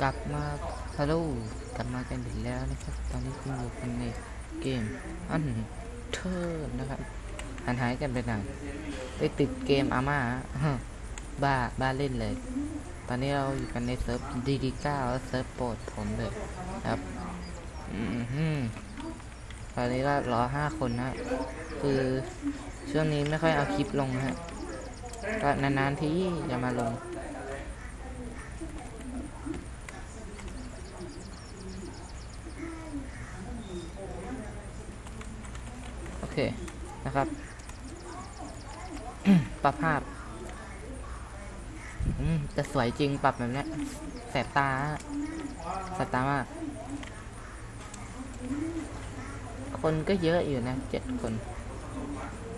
กลับมาฮัลโหลกลับมากันอีกแล้วนะครับ ตอนนี้คุณอยู่กันในเกมอันเทอร์นะครับหันหายกันไปไหนได้ติดเกมอาม่าบ้าบ้าเล่นเลย ตอนนี้เราอยู่กันในเซิร์ฟดีดีเก้าเซิร์ฟโปรดผมเลยครับอืมตอนนี้ก็รอห้าคนนะคือช่วงนี้ไม่ค่อยเอาคลิปลงนะฮะก็นานๆที่จะมาลง เคนะครับปรับภาพอืมแต่สวยจริงปรับแบบนี้แสบตาแสบตามาก คนก็เยอะอยู่นะเจ็ดคน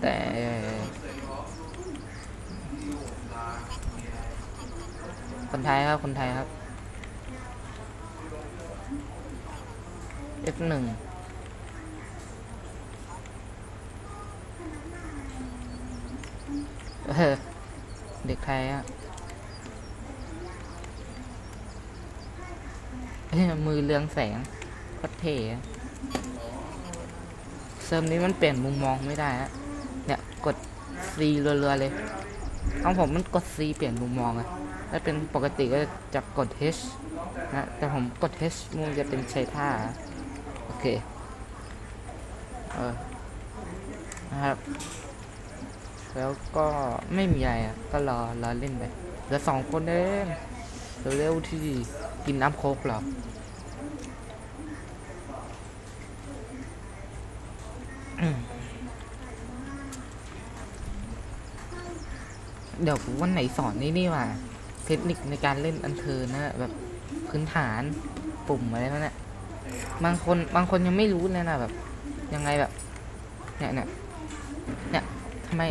แต่คนไทยครับ คนไทยครับ F1 เด็กไทยอะมือเรืองแสงโคตรเท่อะเซิร์ฟนี้มันเปลี่ยนมุมมองไม่ได้ฮะเนี่ยกด C รัวๆเลยของผมมันกด C เปลี่ยนมุมมองอะถ้าเป็นปกติก็จะกด H นะแต่ผมกด H มันจะเป็นใช้ท่า โอเค เออนะครับ แล้วก็ไม่มีอะไรอะ ก็รอรอเล่นไปเหลือสองคนเองเร็วๆที่กินน้ำโคกหรอเดี๋ยววันไหนสอนนี่นี่ว่าเทคนิคในการเล่นอันเธอนะแบบพื้นฐานปุ่มอะไรนั่นแหละบางคนบางคนยังไม่รู้เลยนะแบบ ยังไงแบบ เนี่ยเนี่ยเนี่ย ไม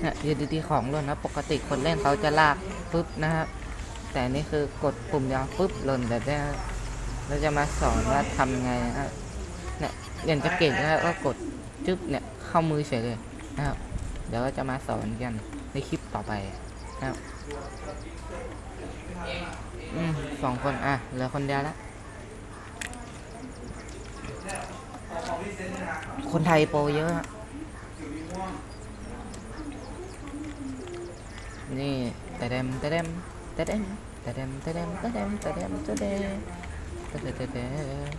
เนี่ยอยู่ดีๆของหล่นนะปกติคนเล่นเขาจะลากปุ๊บนะครับแต่นี่คือกดปุ่มเดียวปุ๊บหล่นแบบเนี้เราจะมาสอนว่าทำไงนะครับเนี่ยเรียนจะเก่งแล้วก็กดจึ๊บเนี่ยเข้ามือเฉยเลยนะครับ เดี๋ยวก็จะมาสอนกันในคลิปต่อไปนะครับอืมสองคนอะเหลือคนเดียวละคนไทยโปรเยอะอะ นี่แต่เดมแต่เดมแต่เดมแต่เดมแต่เดมแต่เดมแต่เดมแต่เดมแต่เดมแต่เดม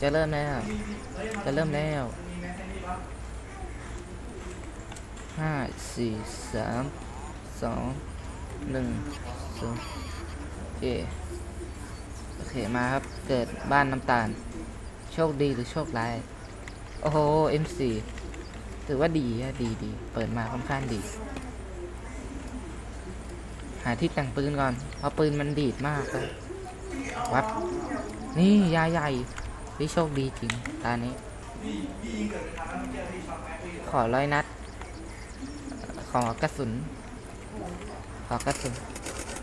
จะเริ่มแล้ว จะเริ่มแล้วห้าสี่สามสองหนึ่งศูนย์โอเคโอเคมาครับ เกิดบ้านน้ำตาล โชคดีหรือโชคร้าย โอ้โห M4 ถือว่าดีอะดีดีเปิดมาค่อนข้างดี หาที่แต่งปืนก่อนเพราะปืนมันดีดมากเลยวับนี่ยาใหญ่ที่โชคดีจริงตานี้ ขอร้อยนัด ขอกระสุน ขอกระสุน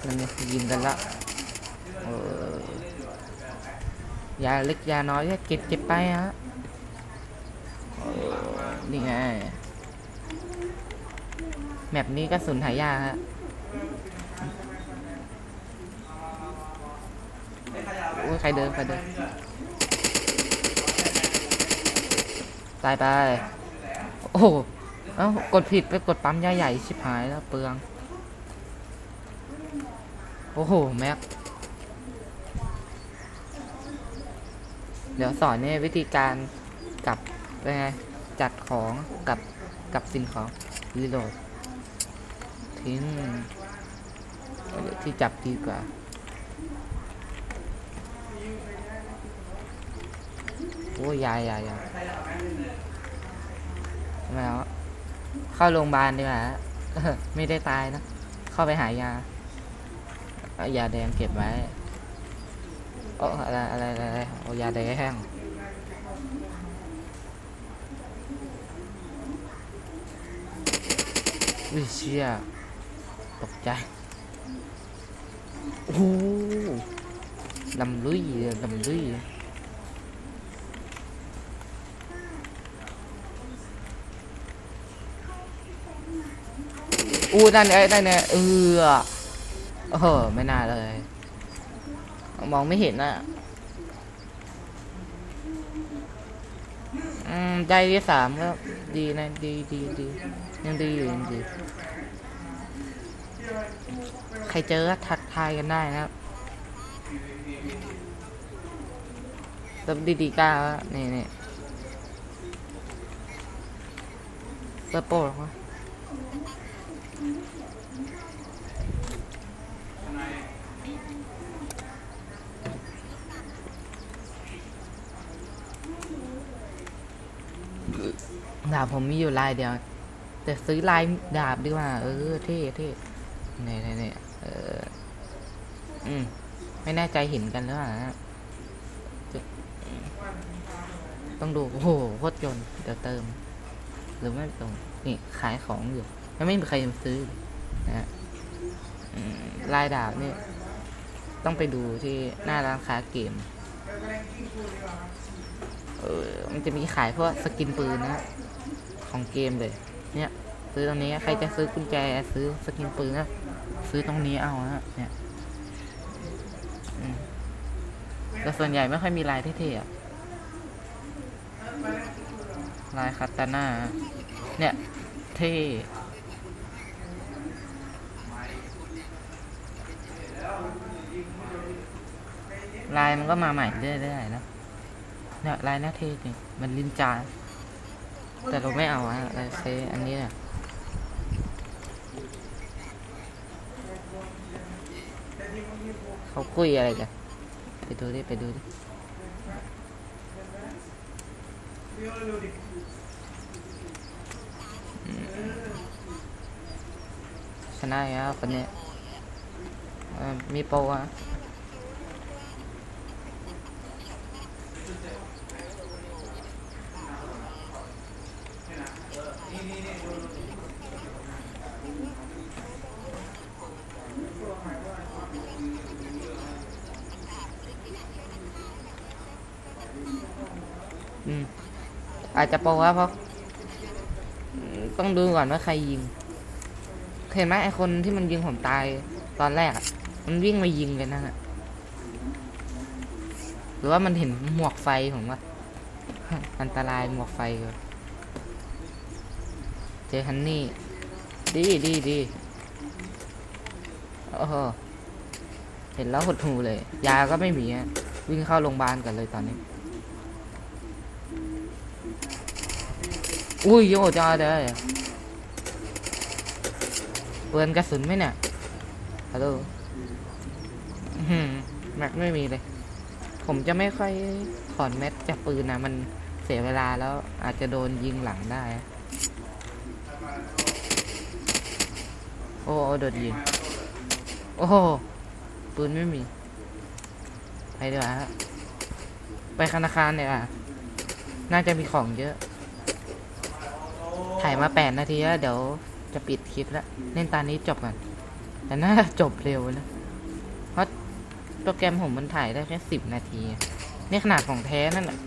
มันยิงกันละยาเล็กยาน้อยก็เก็บเก็บไปฮะ นี่ไง แมปนี้กระสุนหายากฮะโอ้ยใครเดินใครเดิน ตายไป โอ้โหเอ้ากดผิดไปกดปั๊มยาใหญ่ชิบหายแล้วเปลือง โอ้โห แม็ก เดี๋ยวสอนเนี่ยวิธีการกลับเป็นไง จัดของกับกับสิ่งของรีโหลดทิ้งที่จับดีกว่าโอ้ยยายยายยายทำไมเอาเข้าโรงพยาบาลดีกว่าไม่ได้ตายนะ เข้าไปหายาอยาแดงเก็บไว้โอ้อะไรอะไรอะไรอะไรเอายาแดงแห้ง วิเชียตกใจโอ้ลำลุยลำลุยอู้นั่นเอ้ยนั่นเนี่ยเออโอ้โหไม่น่าเลย มองไม่เห็นอะ อืมได้ที่สามก็ดีนะดีดีดียังดีอยู่ยังดี ใครเจอก็ทักทายกันได้นะครับตับดีดีก้าวนี่นี่เซอร์โปรหรอาบผมมีอยู่ลายเดียว แต่ซื้อลายดาบดีกว่า เออเท่เท่เนี่ยเนี่ยเอออืมไม่แน่ใจเห็นกันหรือเปล่านะต้องดู โอ้โหโคตรยนเดี๋ยวเติม หรือไม่ตรงนี่ขายของอยู่ยังไม่มีใครมาซื้อนะฮะลายดาบนี่ต้องไปดูที่หน้าร้านค้าเกม เออ มันจะมีขายพวกสกินปืนนะ ของเกมเลย เนี่ยซื้อตรงนี้ใครจะซื้อกุญแจซื้อสกินปืนนะซื้อตรงนี้เอานะเนี่ยอืมแต่ส่วนใหญ่ไม่ค่อยมีลายเท่ๆอะลายคาตาน่าเนี่ย เท่ลายมันก็มาใหม่เรื่อยๆนะเนี่ยลายหน้าเท่จริงมันลินจา แต่เราไม่เอาอะเราใช้อันนี้เนี่ยเขาคุยอะไรกัน ไปดูดิ ไปดูดิชนะอีกแล้วคนเนี้ยมีโปรอะ อาจจะโปรว่าเพราะต้องดูก่อนว่าใครยิง เห็นไหมไอคนที่มันยิงผมตายตอนแรกอะมันวิ่งมายิงเลยนั่นะหรือว่ามันเห็นหมวกไฟผมว่าอันตรายหมวกไฟเจอฮันนี่ ดีดีดีโอ้โหเห็นแล้วหดหูเลย ยาก็ไม่มีวิ่งเข้าโรงพยาบาลกันเลยตอนนี้ อุ้ยโยจอเด้อเปืนกระสุนไหมเนี่ยฮัลโหลแม็กไม่มีเลย ผมจะไม่ค่อยถอนแม็กจากปืนนะมันเสียเวลาแล้วอาจจะโดนยิงหลังได้ โอ้โหโดนยิง โอ้ปืนไม่มี ไปดีกว่าฮะไปธนาคารเนี่ยอะ น่าจะมีของเยอะ ถ่ายมาแปดนาทีแล้วเดี๋ยวจะปิดคลิปแล้วเล่นตานี้จบก่อนแต่น่าจบเร็วนะเพราะโปรแกรมผมมันถ่ายได้แค่สิบนาทีนี่ขนาดของแท้นั่นแหละ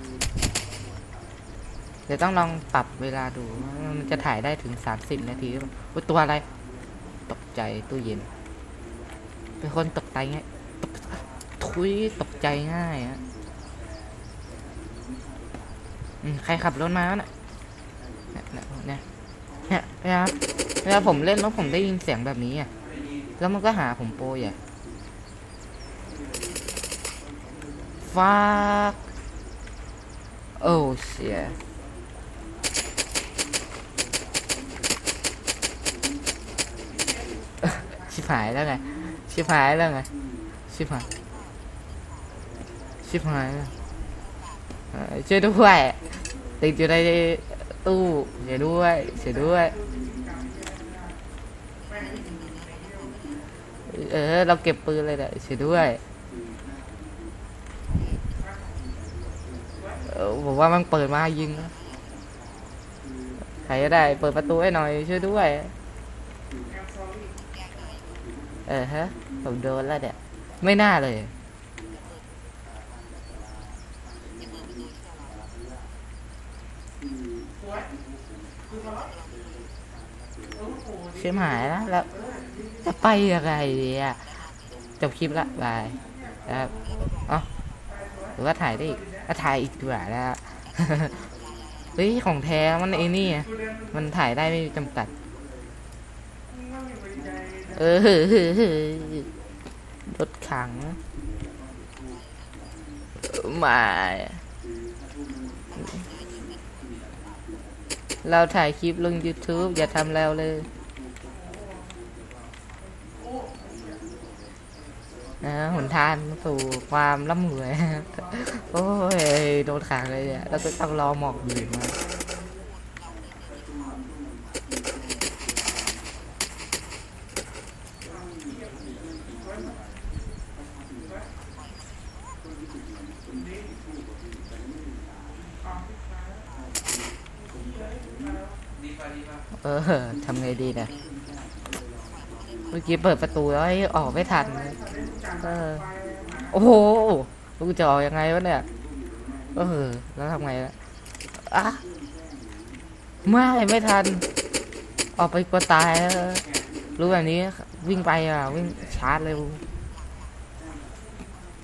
เดี๋ยวต้องลองปรับเวลาดูมันจะถ่ายได้ถึงสามสิบนาทีหรือเปล่าตัวอะไร ตกใจตู้เย็น เป็นคนตกใจง่ายตกทุยตกใจง่ายอะใครขับรถมาวะน่ะเนี่ย เนี่ยเนี่ยเวลาเวลาผมเล่นแล้วผมได้ยินเสียงแบบนี้อะ แล้วมันก็หาผมโปรยอะฟากโอ้เสียชิบหายแล้วไง ชิบหายแล้วไง ชิบหาย ชิบหายแล้วเอ่อช่วยด้วยติดอยู่ใน ตู้เสียด้วยเสียด้วย เออ เราเก็บปืนเลยแหละเสียด้วยเออผมว่ามันเปิดมายิงใครก็ได้ เปิดประตูให้หน่อยช่วยด้วย เออฮะผมโดนแล้วเนี่ยไม่น่าเลย ชิมหายแล้วแล้ว จะไปยังไงเนี่ยจบคลิปละบายครับอ๋อหรือว่าถ่ายได้อีกก็ถ่ายอีกดีกว่าแล้วเฮ้ยของแท้มันไอ้นี่มันถ่ายได้ไม่จำกัด เออรถขังไมา เราถ่ายคลิปลง YouTube อย่าทำแล้วเลยนะหนทางสู่ความร่ำรวย โอ้ย โดนขังเลยเนี่ยเราจะต้องรอหมอกบีมา เออทำไงดีเนี่ยเมื่อกี้เปิดประตูแล้วให้ออกไม่ทันเออโอ้โหลูกจะออกยังไงวะเนี่ยเออแล้วทำไงล่ะอะไม่ไม่ทัน ออกไปกลัวตายแล้วรู้แบบนี้วิ่งไปอะวิ่งชาร์จเร็ว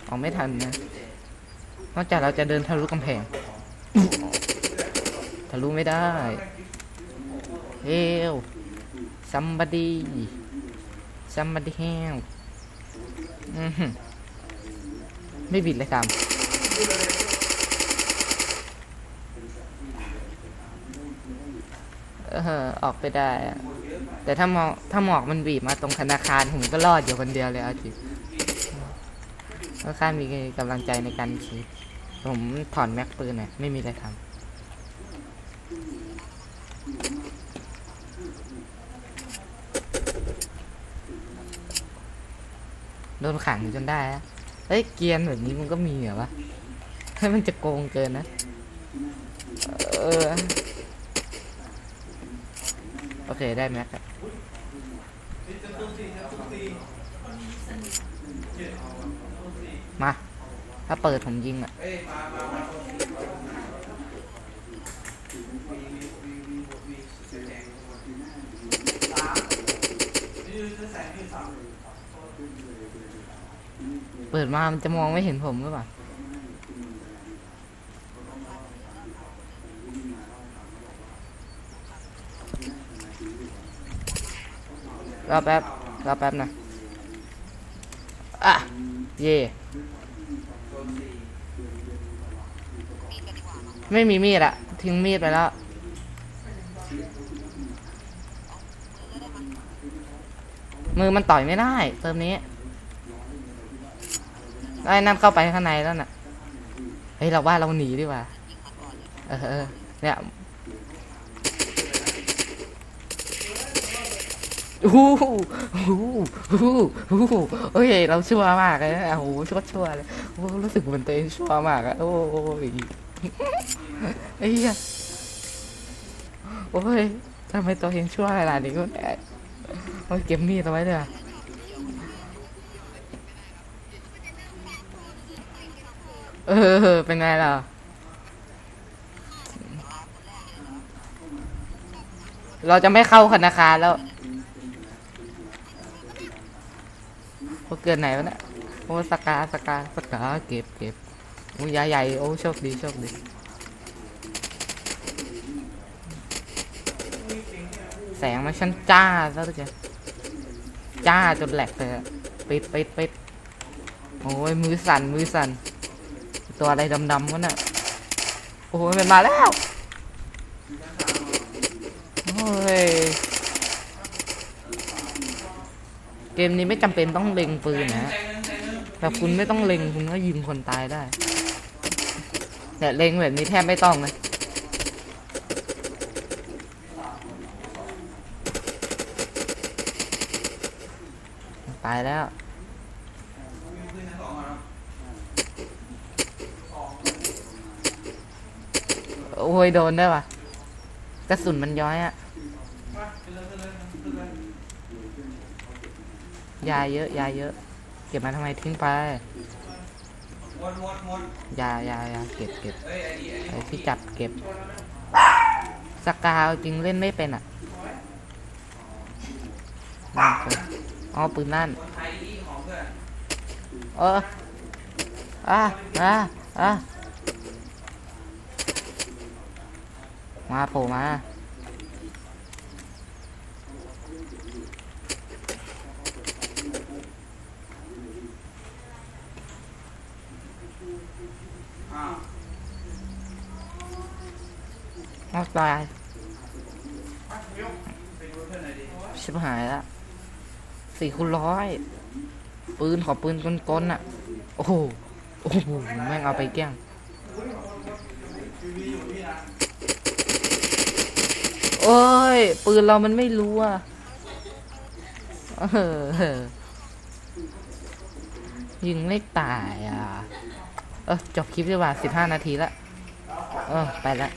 ออกไม่ทันนะนอกจากเราจะเดินทะลุกำแพงทะลุไม่ได้ เฮล somebody somebody help อือหือไม่บิดเลยครับเออออกไปได้อะแต่ถ้ามอกถ้าหมอกมันบีบมาตรงธนาคารผมก็รอดอยู่คนเดียวเลยเอาจริงค่ามีกำลังใจในการคิดผมถอนแม็กปืนเนี่ยไม่มีอะไรทำ โดนขังจนได้อะเฮ้ยเกียนแบบนี้มันก็มีเหรอวะให้มันจะโกงเกินนะ เออ โอเคได้แม็กอะมา ถ้าเปิดผมยิงอะ เปิดมามันจะมองไม่เห็นผมหรือเปล่ารอแป๊บรอแป๊บนะอะ เย่ไม่มีมีดอะทิ้งมีดไปแล้ว มือมันต่อยไม่ได้ เติมนี้ไอ้นั่นเข้าไปข้างในแล้วน่ะ เฮ้ยเราว่าเราหนีดีกว่า เออเนี่ยโอ้โหโอ้โหโอ้โหโอ้โหเฮ้ยเราชั่วมากเลยนะโอ้โหชั่วชั่วเลยโอ้รู้สึกเหมือนตัวเองชั่วมากอะโอ้ยไอ้เหี้ยโอ้ยทำไมตัวเองชั่วขนาดนี้ก็ ได้ยเก็บมีดเอาไว้เลยอะเออ เป็นไงล่ะ เราจะไม่เข้าธนาคารแล้วโอ้เกินไหนวะเนี่ยโอ้สกาสกาสกาเก็บเก็บโอ้ยาใหญ่โอ้โชคดีโชคดีแสงมันช่างจ้าซะทุกอย่าง จ้าจนแหลกเลยปิดปิดปิดโอ้ยมือสั่นมือสั่นตัวอะไรดำๆวะน่ะโอ้ยมันมาแล้วโอ้ยเกมนี้ไม่จำเป็นต้องเล็งปืนนะแต่คุณไม่ต้องเล็งคุณก็ยิงคนตายได้แต่เล็งแบบนี้แทบไม่ต้องเลย ตายแล้วโอ้ยโดนได้วยวะกระสุนมันย้อยอะยาเยอะยาเยอะ เก็บมาทำไมทิ้งไปยายายาเก็บเก็บไอ้ที่จับเก็บสกาวจริงเล่นไม่เป็นอะ อ๋อปืนนั่นคนไทยนี่ของเพื่อนเอออะอะอะมาโผล่มาอ้าวนอกตายไปดูเพื่อนหน่อยดิชิบหายละ สี่คูณร้อยปืนขอปืนกลๆน่ะ โอ้โหโอ้โหแม่งเอาไปแกล้งทีวีอยู่นี่นะโอ้ย ปืนเรามันไม่รู้อะยิงไม่ตายอะ เออจบคลิปดีกว่าสิบห้านาทีละ เออ ไปละ